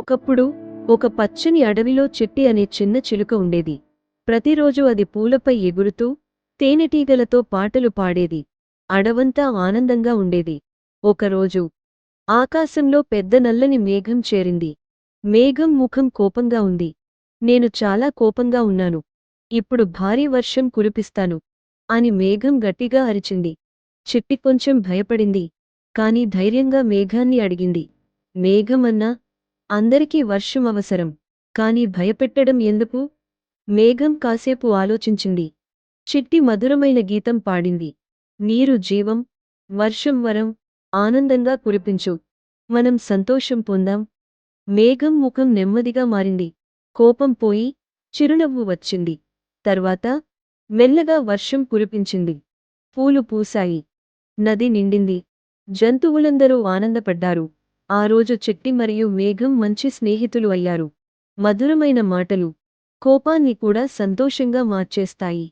ఒకప్పుడు ఒక పచ్చని అడవిలో చెట్టి అనే చిన్న చిలుక ఉండేది. ప్రతిరోజు అది పూలపై ఎగురుతూ తేనెటీగలతో పాటలు పాడేది. అడవంతా ఆనందంగా ఉండేది. ఒకరోజు ఆకాశంలో పెద్ద నల్లని మేఘం చేరింది. మేఘం ముఖం కోపంగా ఉంది. నేను చాలా కోపంగా ఉన్నాను. ఇప్పుడు భారీ వర్షం కురిపిస్తాను అని మేఘం గట్టిగా అరిచింది. చిట్టి కొంచెం భయపడింది. కాని ధైర్యంగా మేఘాన్ని అడిగింది. మేఘమన్నా అందరికీ వర్షం అవసరం. కాని భయపెట్టడం ఎందుకు? మేఘం కాసేపు ఆలోచించింది. చిట్టి మధురమైన గీతం పాడింది. నీరు జీవం వర్షం వరం ఆనందంగా కురిపించు. మనం సంతోషం పొందాం. మేఘం ముఖం నెమ్మదిగా మారింది. కోపం పోయి చిరునవ్వు వచ్చింది. తర్వాత మెల్లగా వర్షం కురిపించింది. పూలు పూసాయి నది నిండింది. జంతువులందరూ ఆనందపడ్డారు. ఆ రోజు చెట్టి మరియు మేఘం మంచి స్నేహితులు అయ్యారు. మధురమైన మాటలు. కోపాన్ని కూడా సంతోషంగా మార్చేస్తాయి.